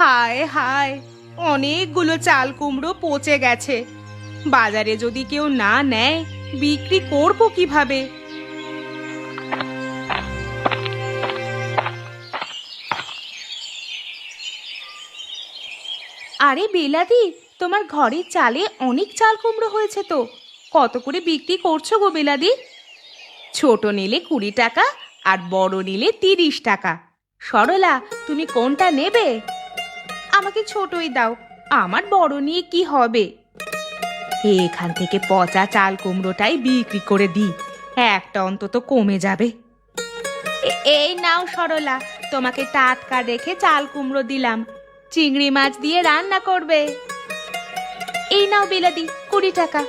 হায় হায়, অনেকগুলো চাল কুমড়ো পচে গেছে। বাজারে যদি কেউ না নেয়, বিক্রি করব কীভাবে? আরে বেলাদি, তোমার ঘরের চালে অনেক চাল কুমড়ো হয়েছে তো। কত করে বিক্রি করছ গো বেলাদি? ছোট নিলে কুড়ি টাকা আর বড় নিলে তিরিশ টাকা। সরলা, তুমি কোনটা নেবে? আমাকে ছোটই দাও। আমার বড় নিয়ে কি হবে? এখান থেকে পচা চাল কুমড়োটাই বিক্রি করে দিই একটা অন্তত কমে যাবে। এই নাও সরলা, তোমাকে টাটকা রেখে চাল কুমড়ো দিলাম। চিংড়ি মাছ দিয়ে রান্না করবে। এই নাও বিলাদি কুড়ি টাকা।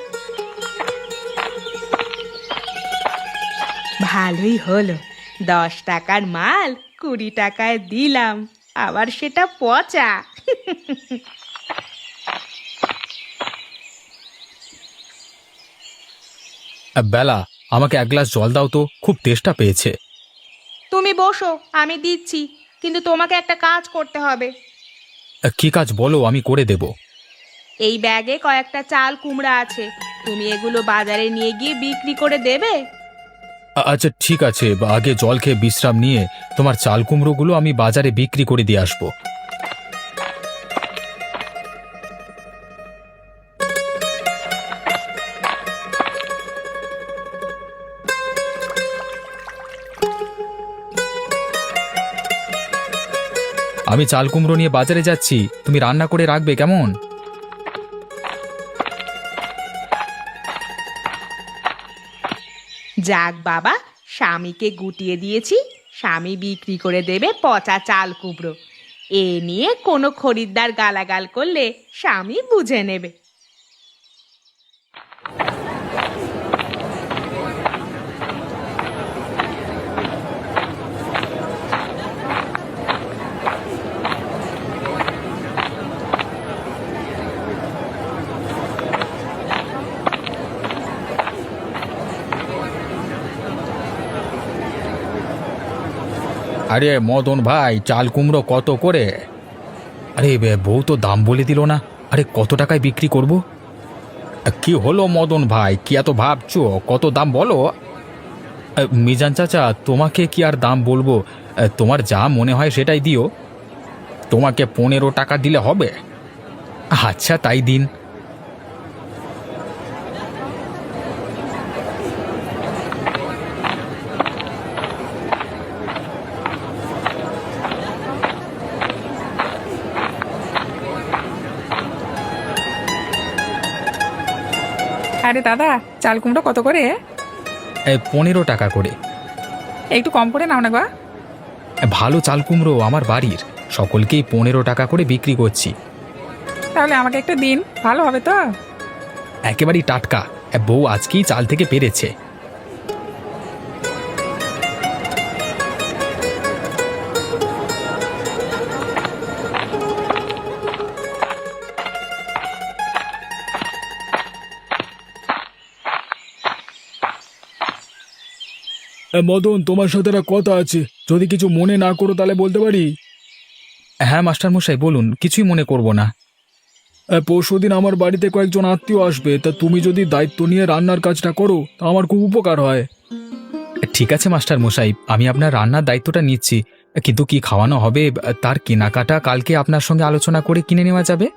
ভালোই হলো, দশ টাকার মাল কুড়ি টাকায় দিলাম। আবার সেটা পচা। বেলা আমাকে এক গ্লাস জল দাও তো খুব তেষ্টা পেয়েছে। তুমি বসো আমি দিচ্ছি কিন্তু তোমাকে একটা কাজ করতে হবে। কি কাজ বলো আমি করে দেব। এই ব্যাগে কয়েকটা চাল কুমড়া আছে তুমি এগুলো বাজারে নিয়ে গিয়ে বিক্রি করে দেবে? আচ্ছা ঠিক আছে। আগে জল খেয়ে বিশ্রাম নিয়ে তোমার চাল কুমড়োগুলো আমি বাজারে বিক্রি করে দিয়ে আসব। আমি চাল কুমড়ো নিয়ে বাজারে যাচ্ছি। তুমি রান্না করে রাখবে, কেমন? যাক বাবা, স্বামীকে গুটিয়ে দিয়েছি, স্বামী বিক্রি করে দেবে পচা চাল কুমড়ো। এ নিয়ে কোনো খরিদ্দার গালাগাল করলে স্বামী বুঝে নেবে। আরে মদন ভাই, চাল কুমড়ো কত করে? আরে বউ তো দাম বলে দিল না। আরে কত টাকায় বিক্রি করব? কি হলো মদন ভাই, কি এত ভাবছ? কত দাম বলো? মিজান চাচা, তোমাকে কি আর দাম বলব? তোমার যা মনে হয় সেটাই দিও। তোমাকে পনেরো টাকা দিলে হবে। আচ্ছা তাই দিন। আরে দাদা চাল কুমড়ো কত করে? এ, পনেরো টাকা করে। একটু কম করে নাও না গা। ভালো চাল কুমড়ো আমার বাড়ির সকলকেই পনেরো টাকা করে বিক্রি করছি। তাহলে আমাকে একটা দিন ভালো হবে তো? একেবারেই টাটকা। বউ আজকেই চাল থেকে পেরেছে। মদন তোমার সাথে একটা কথা আছে। যদি কিছু মনে না করো তাহলে বলতে পারি? হ্যাঁ মাস্টার মশাই বলুন কিছুই মনে করব না। পরশু দিন আমার বাড়িতে কয়েকজন আত্মীয় আসবে। তা তুমি যদি দায়িত্ব নিয়ে রান্নার কাজটা করো তা আমার খুব উপকার হয়। ঠিক আছে মাস্টার মশাই আমি আপনার রান্নার দায়িত্বটা নিচ্ছি। কিন্তু কি খাওয়ানো হবে তার কেনাকাটা কালকে আপনার সঙ্গে আলোচনা করে কিনে নেওয়া যাবে?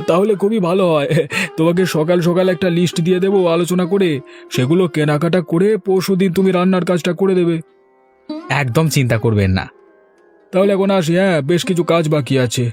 তাহলে খুবই ভালো হয়। তোমাকে সকাল সকাল একটা লিস্ট দিয়ে দেবো আলোচনা করে। সেগুলো কেনাকাটা করে পরশু দিন তুমি রান্নার কাজটা করে দেবে। একদম চিন্তা করবেন না। তাহলে এখন আসি হ্যাঁ বেশ কিছু কাজ বাকি আছে।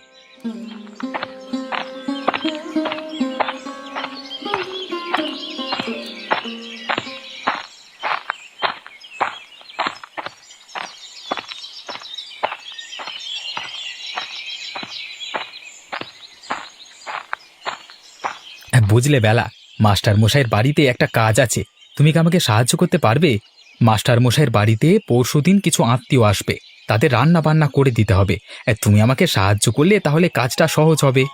বুঝলে বেলা মাস্টার মশাইয়ের বাড়িতে একটা কাজ আছে। তুমি কি আমাকে সাহায্য করতে পারবে? মাস্টার মশাইয়ের বাড়িতে পরশুদিন কিছু আত্মীয় আসবে। তাদের রান্না বান্না করে দিতে হবে। তুমি আমাকে সাহায্য করলে তাহলে কাজটা সহজ হবে।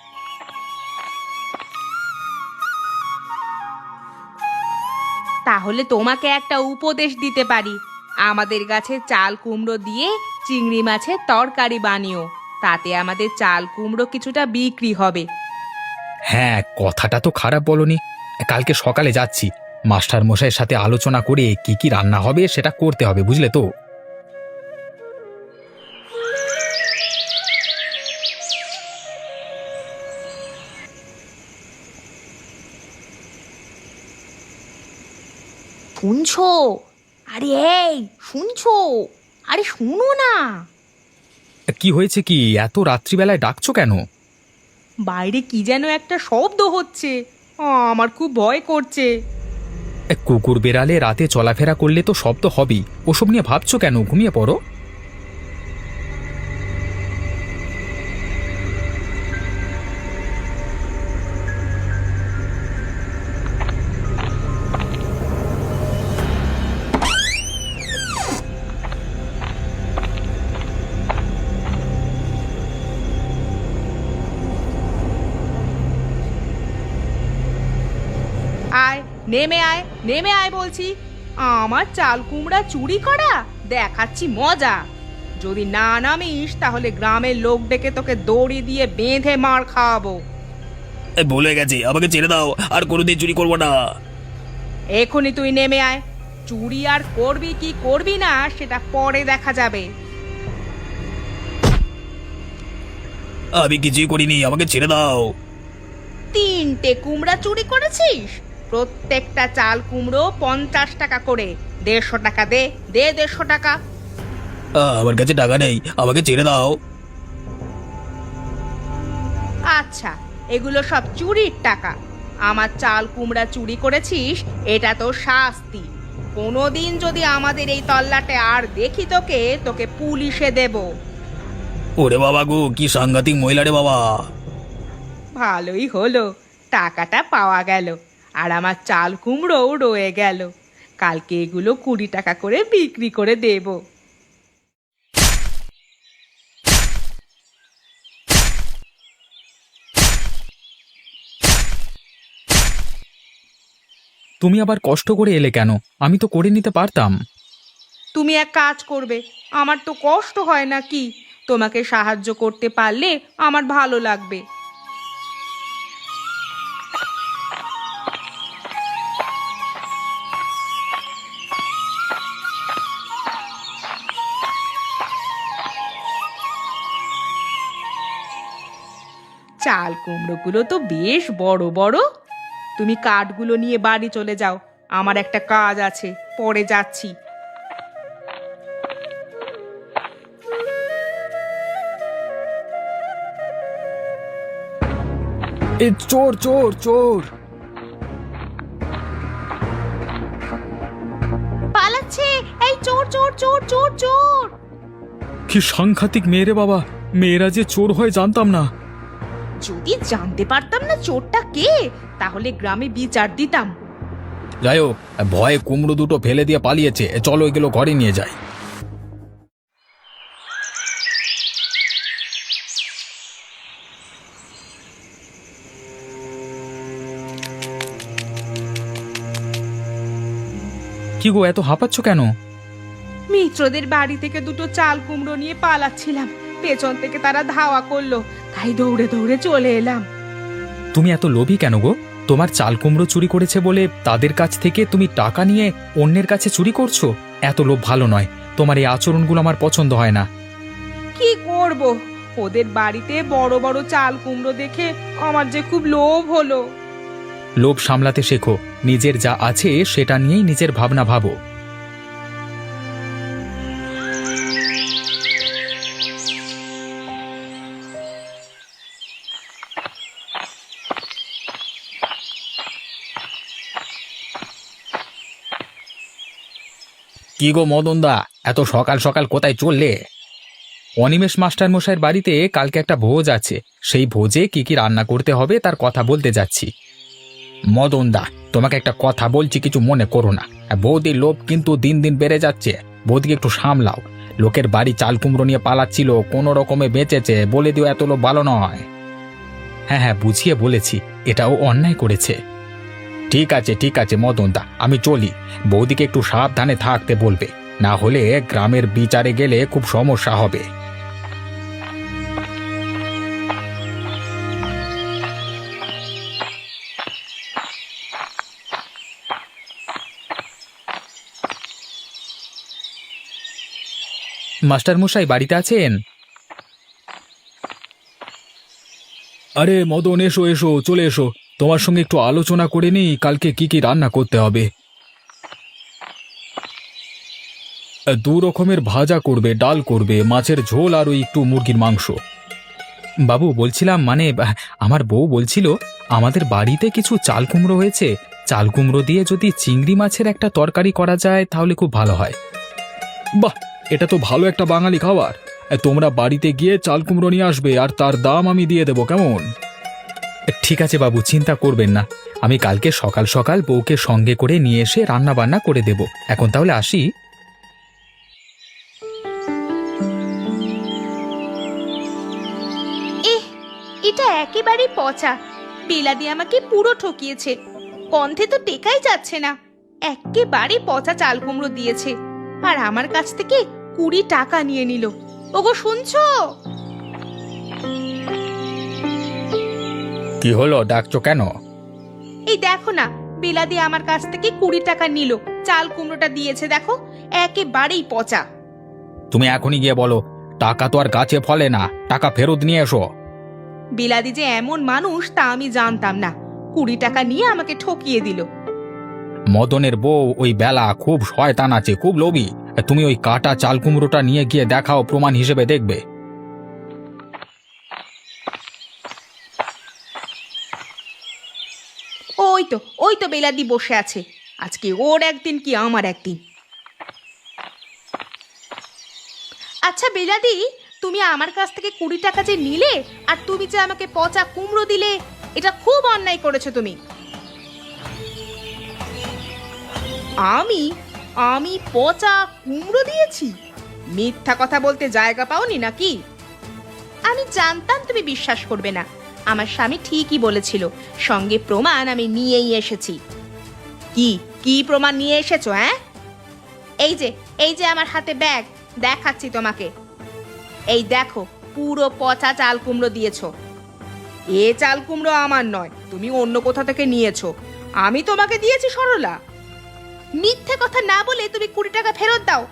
তাহলে তোমাকে একটা উপদেশ দিতে পারি। আমাদের গাছে চাল কুমড়ো দিয়ে চিংড়ি মাছের তরকারি বানিও। তাতে আমাদের চাল কুমড়ো কিছুটা বিক্রি হবে। হ্যাঁ কথাটা তো খারাপ বলনি। কালকে সকালে যাচ্ছি। মাস্টার মশাইয়ের সাথে আলোচনা করে কি কি রান্না হবে সেটা করতে হবে বুঝলে তো? শুনছো? আরে এই শুনছো? আরে শুনো না। কি হয়েছে কি? এত রাত্রিবেলায় ডাকছো কেন? বাইরে কি যেন একটা শব্দ হচ্ছে। আমার খুব ভয় করছে। কুকুর বেড়ালে রাতে চলাফেরা করলে তো শব্দ হবেই। ওসব নিয়ে ভাবছ কেন? ঘুমিয়ে পড়ো। নেমে আয় নেমে আয় বলছি। আমার চাল কুমড়া চুরি করা দেখাচ্ছি মজা। যদি না নামিস তাহলে গ্রামের লোক ডেকে তোকে দড়ি দিয়ে বেঁধে মার খাওয়াবো। ভুলে গেছি আমাকে ছেড়ে দাও আর কোনোদিন চুরি করব না। এখনই তুই নেমে আয়। চুরি আর করবি কি করবি না সেটা পরে দেখা যাবে। আমি কিছুই করিনি আমাকে ছেড়ে দাও। তিনটে কুমড়া চুরি করেছিস? প্রত্যেকটা চাল কুমড়ো পঞ্চাশ টাকা করে। দেড়শো টাকা দে দে দেড়শো টাকা। আমার কাছে টাকা নেই আমাকে ছেড়ে দাও। আচ্ছা এগুলো সব চুরির টাকা। আমার চাল কুমড়া চুরি করেছিস এটা তো শাস্তি। কোনোদিন যদি আমাদের এই তল্লাটে আর দেখি তোকে তোকে পুলিশে দেব। ওরে বাবা গো কি সাংঘাতিক মহিলা রে বাবা। ভালোই হলো টাকাটা পাওয়া গেল। আর আমার চাল কুমড়োও রয়ে গেল। কালকে এগুলো কুড়ি টাকা করে বিক্রি করে দেব। তুমি আবার কষ্ট করে এলে কেন? আমি তো করে নিতে পারতাম। তুমি এক কাজ করবে আমার তো কষ্ট হয় না কি? তোমাকে সাহায্য করতে পারলে আমার ভালো লাগবে। চাল কুমড়োগুলো তো বেশ বড় বড়। তুমি কাঠগুলো নিয়ে বাড়ি চলে যাও। আমার একটা কাজ আছে পরে যাচ্ছি। এ চোর চোর চোর। পালাচ্ছে। এই চোর চোর চোর চোর চোর। কি সাংঘাতিক মেয়ে রে বাবা। মেয়েরা যে চোর হয় জানতাম না। যদি জানতে পারতাম না চোরটা কে তাহলে গ্রামে বিচার দিতাম। যাই হোক ভয়ে কুমড়ো দুটো ফেলে দিয়ে পালিয়েছে। চলো এগুলো ঘরে নিয়ে যাই। কি গো এত হাঁপাচ্ছ কেন? মিত্রদের বাড়ি থেকে দুটো চাল কুমড়ো নিয়ে পালাচ্ছিলাম। পেছন থেকে তারা ধাওয়া করল। তাই দৌড়ে দৌড়ে চলে এলাম। তুমি এত লোভী কেন গো? তোমার চাল কুমড়ো চুরি করেছে বলে তাদের কাছ থেকে তুমি টাকা নিয়ে অন্যের কাছে চুরি করছ? এত লোভ ভালো নয়। তোমার এই আচরণগুলো আমার পছন্দ হয় না। কি করব? ওদের বাড়িতে বড় বড় চাল কুমড়ো দেখে আমার যে খুব লোভ হলো। লোভ সামলাতে শেখো। নিজের যা আছে সেটা নিয়েই নিজের ভাবনা ভাবো। কি গো মদনদা, এত সকাল সকাল কোথায় চললে? অনিমেষ মাস্টার মশাইয়ের বাড়িতে কালকে একটা ভোজ আছে। সেই ভোজে কি কি রান্না করতে হবে তার কথা বলতে যাচ্ছি। মদনদা, তোমাকে একটা কথা বলছি, কিছু মনে করো না। বৌদির লোভ কিন্তু দিন দিন বেড়ে যাচ্ছে। বৌদিকে একটু সামলাও। লোকের বাড়ি চাল কুমড়ো নিয়ে পালাচ্ছিল, কোনো রকমে বেঁচেছে, বলে দিও এত লোভ ভালো নয়। হ্যাঁ হ্যাঁ বুঝিয়ে বলেছি, এটাও অন্যায় করেছে। ঠিক আছে ঠিক আছে, মদনদা, আমি চলি। বৌদিকে একটু সাবধানে থাকতে বলবে। না হলে গ্রামের বিচারে গেলে খুব সমস্যা হবে। মাস্টার মশাই বাড়িতে আছেন? আরে মদন, এসো এসো, চলে এসো। তোমার সঙ্গে একটু আলোচনা করে নিই, কালকে কি কি রান্না করতে হবে। দু রকমের ভাজা করবে, ডাল করবে, মাছের ঝোল আর ওই একটু মুরগির মাংস। বাবু, বলছিলাম মানে আমার বউ বলছিল, আমাদের বাড়িতে কিছু চাল কুমড়ো হয়েছে। চাল কুমড়ো দিয়ে যদি চিংড়ি মাছের একটা তরকারি করা যায়, তাহলে খুব ভালো হয়। বাহ, এটা তো ভালো একটা বাঙালি খাবার। তোমরা বাড়িতে গিয়ে চাল কুমড়ো নিয়ে আসবে, আর তার দাম আমি দিয়ে দেবো, কেমন? ঠিক আছে বাবু, চিন্তা করবেন না। আমি কালকে সকাল সকাল বউকে সঙ্গে করে নিয়ে এসে রান্না বান্না করে দেব। এখন তাহলে আসি। এটা একেবারে পচা। বেলাদি আমাকে পুরো ঠকিয়েছে। গন্ধে তো টেকাই যাচ্ছে না। একেবারে পচা চাল কুমড়ো দিয়েছে। আর আমার কাছ থেকে কুড়ি টাকা নিয়ে নিল। ওগো, শুনছো? কি হলো? ডাকছো কেন? এই দেখো না বেলাদি আমার কাছ থেকে কুড়ি টাকা নিল। চাল কুমড়োটা দিয়েছে দেখো একেবারেই পচা। তুমি এখনই গিয়ে বলো টাকা তো আর গাছে ফলে না টাকা ফেরত নিয়ে এসো। বিলাদি যে এমন মানুষ তা আমি জানতাম না। কুড়ি টাকা নিয়ে আমাকে ঠকিয়ে দিল। মদনের বউ ওই বেলা খুব শয়তান আছে খুব লোভী। তুমি ওই কাটা চাল কুমড়োটা নিয়ে গিয়ে দেখাও প্রমাণ হিসেবে দেখবে। ওই তো ওই তো বেলাদি বসে আছে। আজকে ওর একদিন কি আমার একদিন? আচ্ছা বেলাদি, তুমি আমার কাছ থেকে কুড়ি টাকা যে নিলে, আর তুমি যে আমাকে পচা কুমড়ো দিলে, এটা খুব অন্যায় করেছ তুমি। আমি আমি পচা কুমড়ো দিয়েছি? মিথ্যা কথা বলতে জায়গা পাওনি নাকি? আমি জানতাম তুমি বিশ্বাস করবে না। আমার স্বামী ঠিকই বলেছিল, সঙ্গে প্রমাণ আমি নিয়েই এসেছি। কি কি প্রমাণ নিয়ে এসেছ হ্যাঁ এই যে এই যে আমার হাতে ব্যাগ, দেখাচ্ছি তোমাকে। এই দেখো, পুরো পচা চাল কুমড়ো দিয়েছ। এ চাল কুমড়ো আমার নয়, তুমি অন্য কোথা থেকে নিয়েছো। আমি তোমাকে দিয়েছি সরলা। মিথ্যে কথা না বলে তুমি কুড়ি টাকা ফেরত দাও।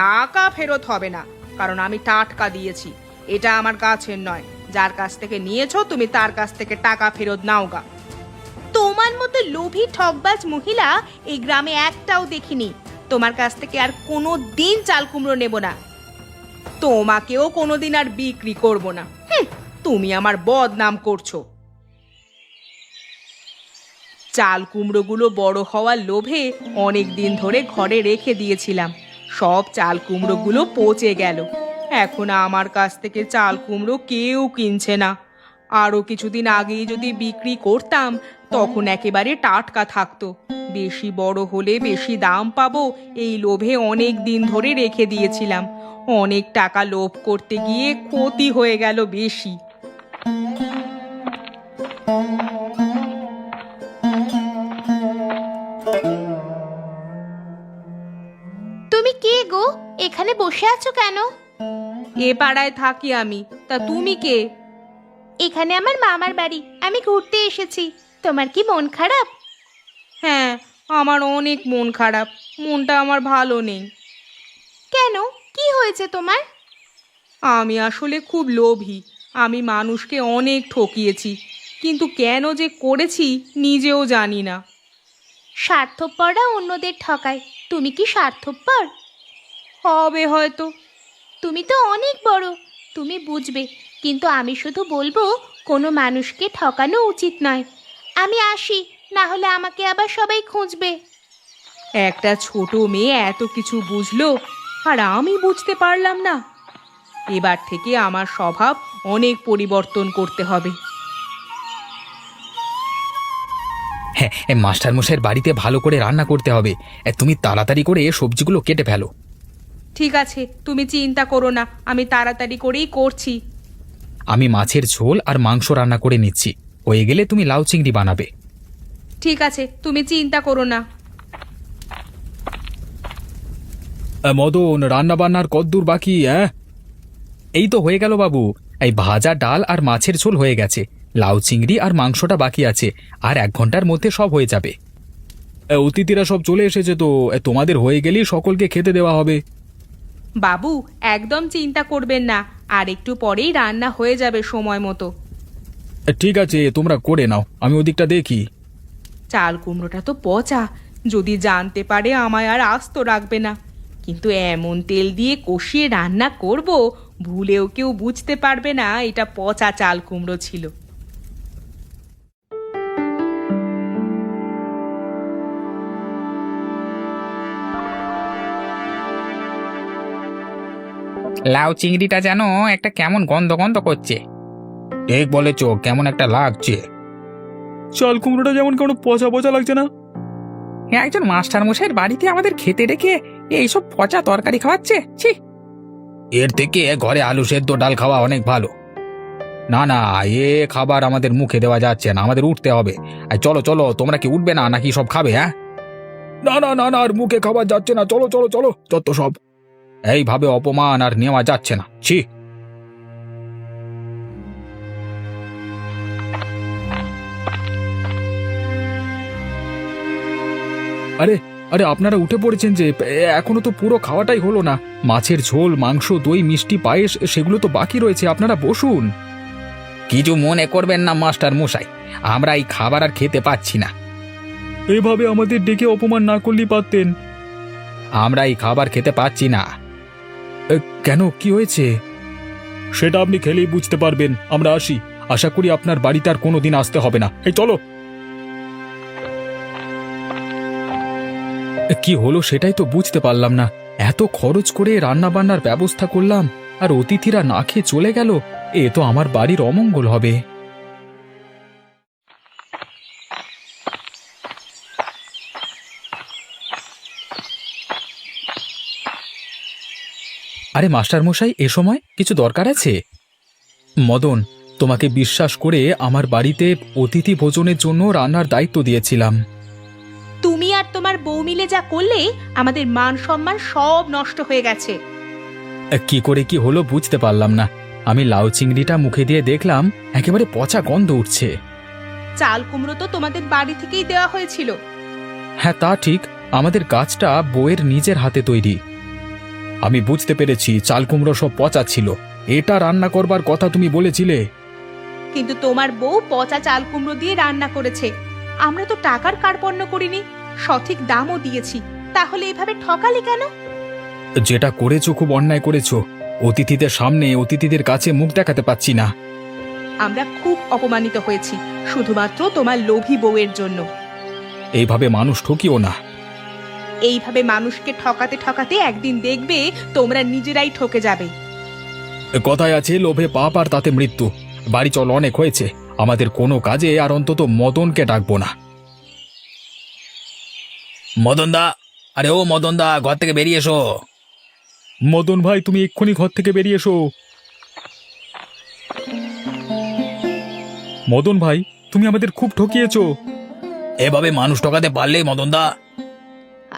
টাকা ফেরত হবে না, কারণ আমি টাটকা দিয়েছি, এটা আমার গাছের নয়। যার কাছ থেকে নিয়েছো, তুমি তার কাছ থেকে টাকা ফেরত নাও গা তোমার মতো লোভী ঠকবাজ মহিলা এই গ্রামে একটাও দেখিনি। তোমার কাছ থেকে আর কোনো দিন চাল কুমড়ো নেব না। তোমাকেও কোনোদিন আর বিক্রি করব না। তুমি আমার বদনাম করছ। চাল কুমড়োগুলো বড় হওয়ার লোভে অনেক দিন ধরে ঘরে রেখে দিয়েছিলাম। সব চাল কুমড়োগুলো পচে গেল। এখন আমার কাছ থেকে চাল কুমড়ো কেউ কিনছে না। আরও কিছুদিন আগেই যদি বিক্রি করতাম, তখন একেবারে টাটকা থাকতো। বেশি বড় হলে বেশি দাম পাবো এই লোভে অনেক দিন ধরে রেখে দিয়েছিলাম। অনেক টাকা লোভ করতে গিয়ে ক্ষতি হয়ে গেল বেশি। তুমি কে গো? এখানে বসে আছো কেন? এ পাড়ায় থাকি আমি। তা তুমি কে? এখানে আমার মামার বাড়ি। আমি ঘুরতে এসেছি। তোমার কি মন খারাপ? হ্যাঁ আমার অনেক মন খারাপ। মনটা আমার ভালো নেই। কেন? কি হয়েছে তোমার? আমি আসলে খুব লোভী। আমি মানুষকে অনেক ঠকিয়েছি। কিন্তু কেন যে করেছি নিজেও জানি না। স্বার্থপররা অন্যদের ঠকায়। তুমি কি স্বার্থপর? হবে হয়তো। তুমি তো অনেক বড়। তুমি বুঝবে কিন্তু আমি শুধু বলব কোনো মানুষকে ঠকানো উচিত নয়। আমি আসি না হলে আমাকে আবার সবাই খুঁজবে। একটা ছোট মেয়ে এত কিছু বুঝলো আর আমি বুঝতে পারলাম না। এবার থেকে আমার স্বভাব অনেক পরিবর্তন করতে হবে। হ্যাঁ মাস্টারমশাইয়ের বাড়িতে ভালো করে রান্না করতে হবে। এ, তুমি তাড়াতাড়ি করে সবজিগুলো কেটে ফেলো। ঠিক আছে তুমি চিন্তা করো না আমি তাড়াতাড়ি করেই করছি। আমি মাছের ঝোল আর মাংস রান্না করে নিচ্ছি। হয়ে গেলে তুমি লাউ চিংড়ি বানাবে। ঠিক আছে তুমি চিন্তা করো না। মদন রান্না বান্নার কদ্দূর বাকি হ্যাঁ এই তো হয়ে গেল বাবু। এই ভাজা ডাল আর মাছের ঝোল হয়ে গেছে। লাউ চিংড়ি আর মাংসটা বাকি আছে আর এক ঘণ্টার মধ্যে সব হয়ে যাবে। অতিথিরা সব চলে এসেছে তো তোমাদের হয়ে গেলেই সকলকে খেতে দেওয়া হবে। বাবু একদম চিন্তা করবেন না আর একটু পরেই রান্না হয়ে যাবে সময় মতো। ঠিক আছে তোমরা করে নাও আমি ওদিকটা দেখি। চাল কুমড়োটা তো পচা যদি জানতে পারে আমায় আর আস্ত রাখবে না। কিন্তু এমন তেল দিয়ে কষিয়ে রান্না করব ভুলেও কেউ বুঝতে পারবে না এটা পচা চাল কুমড়ো ছিল। লাউ চিংড়িটা যেন একটা কেমন গন্ধ গন্ধ করছে। ঠিক বলেছ কেমন একটা লাগছে। চাল কুমড়োটা যেমন কোনো পচা পচা লাগছে না। একজন মাস্টার মশাইয়ের বাড়িতে আমাদের খেতে রেখে এইসব পচা তরকারি খাওয়াচ্ছে ছি। এর থেকে ঘরে আলু সেদ্ধ ডাল খাওয়া অনেক ভালো। না না এ খাবার আমাদের মুখে দেওয়া যাচ্ছে না আমাদের উঠতে হবে। আর চলো চলো তোমরা কি উঠবে না নাকি সব খাবে হ্যাঁ? না না না না আর মুখে খাবার যাচ্ছে না চলো চলো চলো যত সব। এইভাবে অপমান আর নেওয়া যাচ্ছে না। ছি। আরে আরে আপনারা উঠে পড়েছেন যে এখনও তো পুরো খাওয়াটাই হলো না। মাছের ঝোল মাংস দই মিষ্টি পায়েস সেগুলো তো বাকি রয়েছে আপনারা বসুন। কিছু মনে করবেন না মাস্টার মশাই। আমরা এই খাবার আর খেতে পাচ্ছি না। এভাবে আমাদের ডেকে অপমান না করলেই পারতেন। আমরা এই খাবার খেতে পাচ্ছি না। কেন? কি হয়েছে? সেটা আপনি খেলেই বুঝতে পারবেন। আমরা আসি। আশা করি আপনার বাড়িতে আর কোনোদিন আসতে হবে না। এই চলো। কি হলো সেটাই তো বুঝতে পারলাম না। এত খরচ করে রান্না বান্নার ব্যবস্থা করলাম আর অতিথিরা না খেয়ে চলে গেল এ তো আমার বাড়ির অমঙ্গল হবে। আরে মাস্টার মশাই এ সময় কিছু দরকার আছে? মদন তোমাকে বিশ্বাস করে আমার বাড়িতে অতিথি ভোজনের জন্য রান্নার দায়িত্ব দিয়েছিলাম। তুমি আর তোমার বউ মিলে যা করলে আমাদের মান সম্মান সব নষ্ট হয়ে গেছে। কি করে কি হলো বুঝতে পারলাম না। আমি লাউ চিংড়িটা মুখে দিয়ে দেখলাম একেবারে পচা গন্ধ উঠছে। চাল কুমড়ো তো তোমাদের বাড়ি থেকেই দেওয়া হয়েছিল। হ্যাঁ তা ঠিক। আমাদের গাছটা বউয়ের নিজের হাতে তৈরি। আমি বুঝতে পেরেছি চাল কুমড়ো সব পচা ছিল। এটা রান্না করবার কথা তুমি বলেছিলে। কিন্তু তোমার বউ পচা চাল কুমড়ো দিয়ে রান্না করেছে। আমরা তো টাকার কার্পণ্য করিনি সঠিক দামও দিয়েছি। তাহলে এভাবে ঠকালি কেন? যেটা করেছ খুব অন্যায় করেছ। অতিথিদের সামনে অতিথিদের কাছে মুখ দেখাতে পাচ্ছি না। আমরা খুব অপমানিত হয়েছি শুধুমাত্র তোমার লোভী বউয়ের জন্য। এইভাবে মানুষ ঠকিও না। এইভাবে মানুষকে ঠকাতে ঠকাতে একদিন দেখবে তোমরা নিজেরাই ঠকে যাবে। কথায় আছে, লোভে পাপ আর তাতে মৃত্যু। বাড়ি চল, অনেক হয়েছে। আমাদের কোনো কাজে আর অন্তত মদনকে ডাকবো না। মদন দা আরে ও মদন দা ঘর থেকে বেরিয়ে এসো। মদন ভাই, তুমি এক্ষুনি ঘর থেকে বেরিয়ে এসো। মদন ভাই, তুমি আমাদের খুব ঠকিয়েছো। এভাবে মানুষ ঠকাতে পারলে মদন দা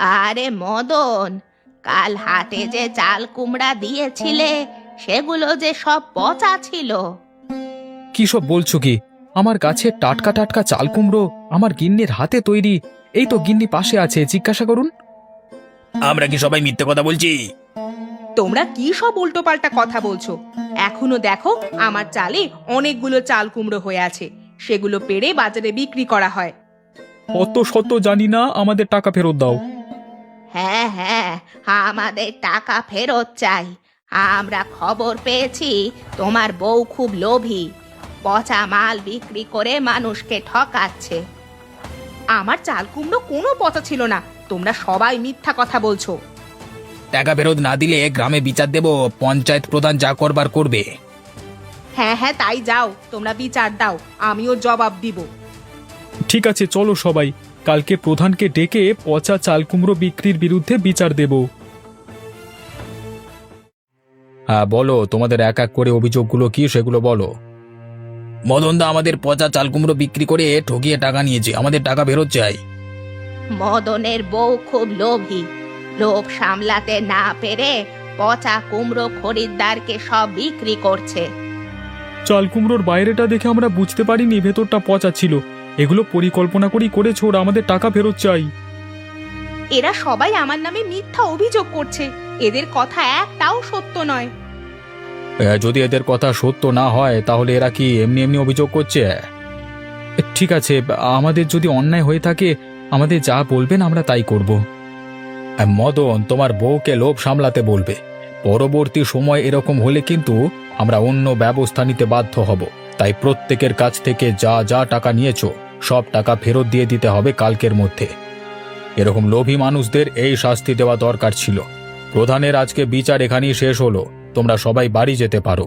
আরে মদন কাল হাটে যে চাল কুমড়া দিয়েছিলে সেগুলো যে সব পচা ছিল। কি সব বলছো কি? আমার কাছে টাটকা টাটকা চাল কুমড়ো আমার গিন্নির হাতে তৈরি এই তো গিন্নি পাশে আছে জিজ্ঞাসা করুন। আমরা কি সবাই মিথ্যে কথা বলছি? তোমরা কি সব উল্টোপাল্টা কথা বলছো? এখনও দেখো আমার চালে অনেকগুলো চাল কুমড়ো হয়ে আছে সেগুলো পেড়ে বাজারে বিক্রি করা হয়। অত শত জানি না আমাদের টাকা ফেরত দাও। হ্যাঁ হ্যাঁ আমাদের টাকা ফেরত চাই। আমরা খবর পেয়েছি তোমার বউ খুব লোভী। পচা মাল বিক্রি করে মানুষকে ঠকাচ্ছে। আমার চাল কুমড়ো কোনো পচা ছিল না তোমরা সবাই মিথ্যা কথা বলছো। টাকা ফেরত না দিলে গ্রামে বিচার দেব পঞ্চায়েত প্রধান যা করবার করবে। হ্যাঁ হ্যাঁ তাই যাও তোমরা বিচার দাও আমিও জবাব দিব। ঠিক আছে চলো সবাই। কালকে প্রধানকে ডেকে পচা চালকুমড়ো বিক্রির বিরুদ্ধে বিচার দেব। হ্যাঁ বলো তোমাদের এক এক করে অভিযোগগুলো কি সেগুলো বলো। মদনদা আমাদের পচা চালকুমড়ো বিক্রি করে ঠকিয়ে টাকা নিয়েছে আমাদের টাকা ফেরত চাই। মদনের বউ খুব লোভী। লোভ সামলাতে না পেরে পচা কুমড়ো খরিদ্দারকে সব বিক্রি করছে। চাল কুমড়োর বাইরেটা দেখে আমরা বুঝতে পারিনি ভেতরটা পচা ছিল। এগুলো পরিকল্পনা করেই করেছ ওরা আমাদের টাকা ফেরত চাই। এরা সবাই আমার নামে মিথ্যা অভিযোগ করছে। এদের কথা একটাও সত্য নয়। যদি এদের কথা সত্য না হয় তাহলে এরা কি এমনি এমনি অভিযোগ করছে? ঠিক আছে আমাদের যদি অন্যায় হয়ে থাকে আমাদের যা বলবেন আমরা তাই করব। মদন তোমার বউকে লোভ সামলাতে বলবে। পরবর্তী সময় এরকম হলে কিন্তু আমরা অন্য ব্যবস্থা নিতে বাধ্য হব। তাই প্রত্যেকের কাছ থেকে যা যা টাকা নিয়েছো, সব টাকা ফেরত দিয়ে দিতে হবে কালকের মধ্যে। এরকম লোভী মানুষদের এই শাস্তি দেওয়া দরকার ছিল। প্রধানের আজকে বিচার এখানেই শেষ হলো। তোমরা সবাই বাড়ি যেতে পারো।